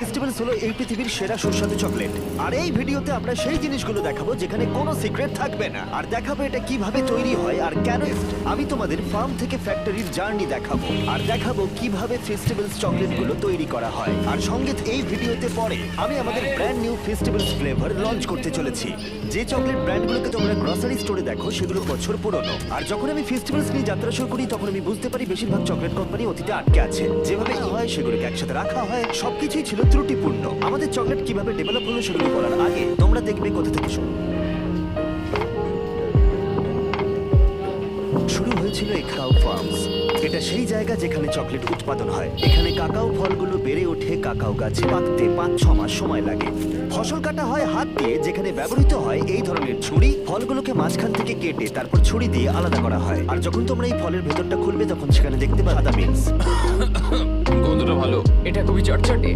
Festivals হলো এই পৃথিবীর সেরা সুস্বাদু চকলেট আর এই ভিডিওতে আমরা সেই জিনিসগুলো দেখাবো যেখানে কোনো সিক্রেট থাকবে না। আর দেখাবো এটা কীভাবে তৈরি হয় আর কেন আমি তোমাদের ফার্ম থেকে ফ্যাক্টরির জার্নি দেখাবো। আর দেখাবো কীভাবে ফেস্টিভ্যালস চকলেটগুলো তৈরি করা হয়। আর সঙ্গে এই ভিডিওতে পরে আমি আমাদের brand new festivals flavour launch করতে চলেছি। যে চকলেট ব্র্যান্ডগুলোকে তোমরা গ্রসারি স্টোরে দেখো, সেগুলো বছর পুরনো। আর যখন আমি ফেস্টিভ্যালস নিয়ে যাত্রা শুরু করি, তখন আমি বুঝতে পারি বেশিরভাগ চকলেট কোম্পানি অতীতে আটকে আছে। যেভাবে হয় সেগুলোকে একসাথে রাখা হয়। সবকিছুই ছিল ত্রুটিপূর্ণ। আমাদের চকলেট কীভাবে ডেভেলপ হলো সেগুলো বলার আগে তোমরা দেখবে কোথা থেকে শুরু। শুরু হয়েছিল এখাও ফার্মস এটা সেই জায়গা যেখানে চকলেট উৎপাদন হয়। এখানে কাকাও ফলগুলো বেড়ে ওঠে, কাকাও গাছে পাকতে পাঁচ ছ মাস সময় লাগে। ফসল কাটা হয় হাত দিয়ে, যেখানে ব্যবহৃত হয় এই ধরনের ছুরি। ফলগুলোকে মাঝখান থেকে কেটে তারপর ছুরি দিয়ে আলাদা করা হয়। আর যখন তোমরা এই ফলের ভেতরটা খুলবে, তখন সেখানে দেখতে পাবে সাদা বিনস গন্ধটা ভালো। এটা খুবই চটচটে।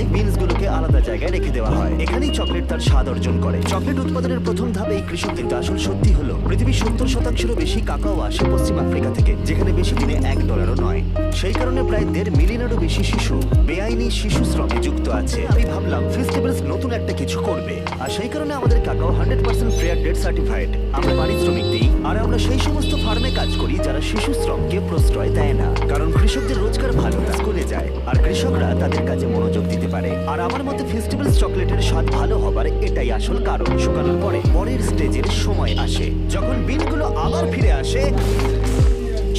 হয় বিনসগুলোকে আলাদা জায়গায় রেখে দেওয়া হয়। এখানেই চকলেট তার স্বাদ অর্জন করে। চকলেট উৎপাদনের প্রথম ধাপে এই কৃষক কিন্তু আসল সত্যি হলো, পৃথিবীর সত্তর শতাংশেরও বেশি কাকাও আসে পশ্চিম আফ্রিকা থেকে, যেখানে বেশি দিনে এক ডলারও নয়। সেই কারণে প্রায় দেড় মিলিয়নেরও বেশি শিশু বেআইনি শিশু শ্রমে যুক্ত আছে। আমি ভাবলাম ফেস্টিভ্যালস নতুন একটা কিছু করবে। আর সেই কারণে আমাদের কাকাও হান্ড্রেড পার্সেন্ট ফেয়ার ডেট সার্টিফাইড। আমরা পারিশ্রমিক দিই, আর আমরা সেই সমস্ত ফার্মে কাজ করি যারা শিশু শ্রমকে প্রশ্রয় দেয় না। কারণ কৃষকদের রোজগার ভালো কাজ করে যায়। আর কৃষকরা তাদের কাজে মনোযোগ দিতে পারে। আর আমার মতে ফেস্টিভ্যালস চকলেটের স্বাদ ভালো হবার এটাই আসল কারণ। শুকানোর পরে পরের স্টেজের সময় আসে। যখন বিনগুলো আবার ফিরে আসে,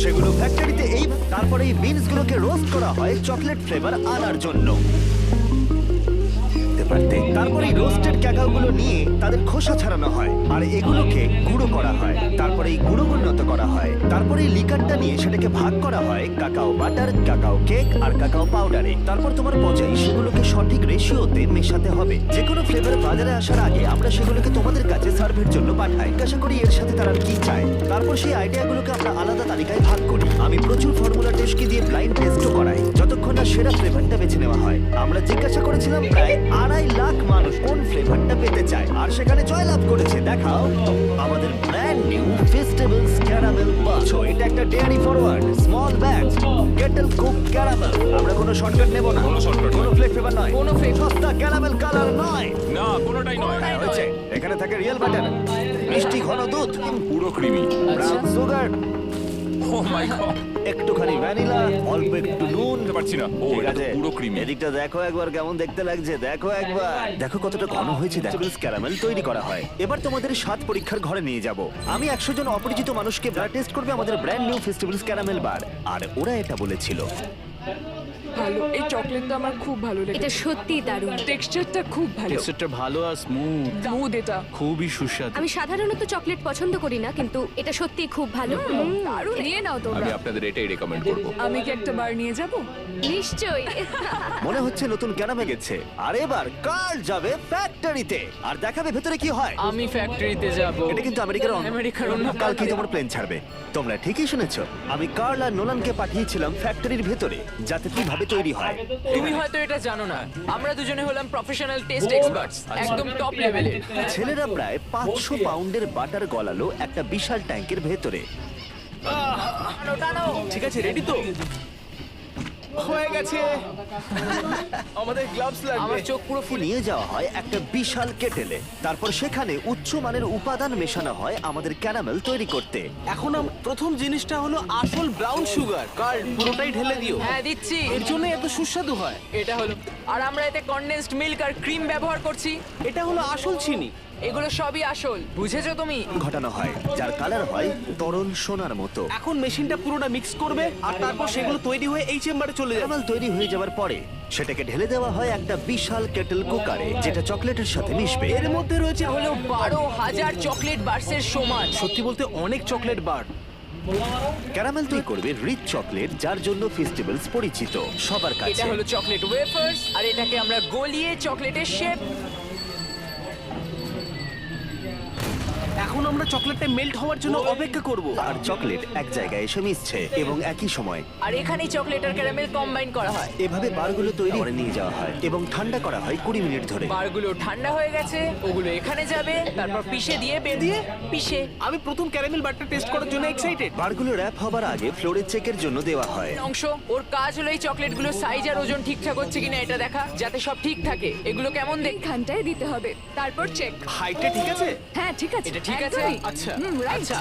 সেগুলো ফ্যাক্টরিতে এই তারপরে এই বিনসগুলোকে রোস্ট করা হয় চকলেট ফ্লেভার আনার জন্য। পারতে। তারপরে এই রোস্টেড ক্যাকাওগুলো নিয়ে তাদের খোসা ছাড়ানো হয়, আর এগুলোকে গুঁড়ো করা হয়। তারপরে এই গুঁড়ো উন্নত করা হয়। তারপরে এই লিকারটা নিয়ে সেটাকে ভাগ করা হয় কাকাও বাটার, কাকাও কেক আর কাকাও পাউডারে। তারপর তোমার পচাই সেগুলোকে সঠিক রেশিওতে মেশাতে হবে। যে কোনো ফ্লেভার বাজারে আসার আগে আমরা সেগুলোকে তোমাদের কাছে সার্ভের জন্য পাঠাই। আশা করি এর সাথে তারা কি চায়? তারপর সেই আইডিয়াগুলোকে আমরা আলাদা তালিকায় ভাগ করি। আমি প্রচুর ফর্মুলা টেস্টকে দিয়ে ব্লাইন্ড টেস্টও করাই। যতক্ষণ না সেরা ফ্লেভারটা নেওয়া হয়। আমরা জিজ্ঞাসা করেছিলাম প্রায় আড়াই লাখ মানুষ কোন ফ্লেভারটা পেতে চায়। আর সেখানে জয়লাভ করেছে। দেখাও। আমাদের ব্র্যান্ড নিউ ফেস্টিভ্যালস ক্যারামেল পাঁচো এটা একটা dairy forward small batch kettle cook caramel আমরা কোনো শর্টকাট নেব না। কোনো shortcut কোনো ফ্লেক ফ্লেভার নয়। কোনো flavour। সস্তা ক্যারামেল কালার নয়। না কোনোটাই নয়। হয়েছে। এখানে থাকে রিয়েল বাটার মিষ্টি ঘন দুধ পুরো ক্রিমি ব্রাউন সুগার ও মাই গড একটুখানি ভ্যানিলা অল্প একটু নুন। বুঝতে পারছি না। ও ঠিক এটা তো আছে। পুরো ক্রিমি এদিকটা দেখো একবার কেমন দেখতে লাগছে দেখো একবার। দেখো কতটা ঘন হয়েছে দেখো। ক্যারামেল তৈরি করা হয়। এবার তোমাদের স্বাদ পরীক্ষার ঘরে নিয়ে যাব। আমি একশো জন অপরিচিত মানুষকে ব্লাড টেস্ট করবে আমাদের brand new festivals caramel bar আর ওরা এটা বলেছিল। ভালো। এই চকলেটটা আমার খুব ভালো এটা সত্যি দারুণ। টেক্সচারটা খুব ভালো। টেক্সচারটা ভালো আর স্মুথ স্মুথ এটা। খুবই সুস্বাদু। আমি সাধারণত চকলেট পছন্দ করি না কিন্তু এটা সত্যি খুব ভালো। দারুণ। নিয়ে নাও আমি তোমরা আপনাদের এটাই রেকমেন্ড করব। আমি কি একটা বার নিয়ে যাব? নিশ্চয়ই। মনে হচ্ছে নতুন ক্যারামে গেছে আর এবার কার যাবে ফ্যাক্টরিতে আর দেখাবে ভেতরে কি হয়। আমি ফ্যাক্টরিতে যাব। এটা কিন্তু আমেরিকার আমেরিকার অন্য কালকেই তোমার প্লেন ছাড়বে? তোমরা ঠিকই শুনেছো। আমি কার্ল আর নোলানকে পাঠিয়েছিলাম ফ্যাক্টরির ভেতরে। যাতে কীভাবে তৈরি হয়। তুমি হয়তো এটা জানো না। আমরা দুজনে হলাম প্রফেশনাল টেস্ট এক্সপার্টস একদম টপ লেভেলের ছেলেরা প্রায় পাঁচশো পাউন্ডের বাটার গলালো একটা বিশাল ট্যাঙ্কের ভেতরে। ঠিক আছে রেডি তো? হয়ে গেছে। আমাদের গ্লাভস লাগবে। আমার চোখ পুরো ফুল নিয়ে যাওয়া হয় একটা বিশাল কেটেলে। তারপর সেখানে উচ্চ মানের উপাদান মেশানো হয় আমাদের ক্যারামেল তৈরি করতে। এখন আম- প্রথম জিনিসটা হলো আসল ব্রাউন সুগার কার্ড পুরোটাই ঢেলে দিও। হ্যাঁ দিচ্ছি। এর জন্য এত সুস্বাদু হয়। এটা হলো আর আমরা এতে কনডেন্সড মিল্ক আর ক্রিম ব্যবহার করছি। এটা হলো আসল চিনি। এগুলো সবই আসল। বুঝেছ তুমি? ঘটানো হয় যার কালার হয় তরল সোনার মতো। এখন মেশিনটা পুরোটা মিক্স করবে আর তারপর সেগুলো তৈরি হয়ে এই চেম্বারে চলে যাবে। ক্যারামেল তৈরি হয়ে যাওয়ার পরে সেটাকে ঢেলে দেওয়া হয় একটা বিশাল কেটেল কুকারে যেটা চকলেটের সাথে মিশবে। এর মধ্যে রয়েছে হলো বারো হাজার চকলেট বার্সের সমান। সত্যি বলতে অনেক চকলেট বার। ক্যারামেল তৈরি করবে রিচ চকলেট যার জন্য ফেস্টিভ্যালস পরিচিত। সবার এটা কাছে। হলো চকলেট ওয়েফার্স আর এটাকে আমরা গলিয়ে চকলেটের শেপ এখন আমরা চকলেটটা মেল্ট হওয়ার জন্য অপেক্ষা করব। আর চকলেট এক জায়গায় এসে মিশছে এবং একই সময় আর এখানেই চকলেট আর ক্যারামেল কম্বাইন করা হয়। এভাবে বারগুলো তৈরি করে নিয়ে যাওয়া হয় এবং ঠান্ডা করা হয় কুড়ি মিনিট ধরে। বারগুলো ঠান্ডা হয়ে গেছে ওগুলো এখানে যাবে তারপর পিষে দিয়ে দিয়ে পিষে। আমি প্রথম ক্যারামেল বারটা টেস্ট করার জন্য এক্সাইটেড বারগুলো র্যাপ হবার আগে ফ্লোরের চেকের জন্য দেওয়া হয়। অংশ ওর কাজ হলো এই চকলেটগুলো সাইজ আর ওজন ঠিকঠাক হচ্ছে কিনা এটা দেখা যাতে সব ঠিক থাকে। এগুলো কেমন দেখ এইখানটায় দিতে হবে তারপর চেক হাইটটা ঠিক আছে? হ্যাঁ ঠিক আছে। এটা ঠিক। আচ্ছা হুম, right। আচ্ছা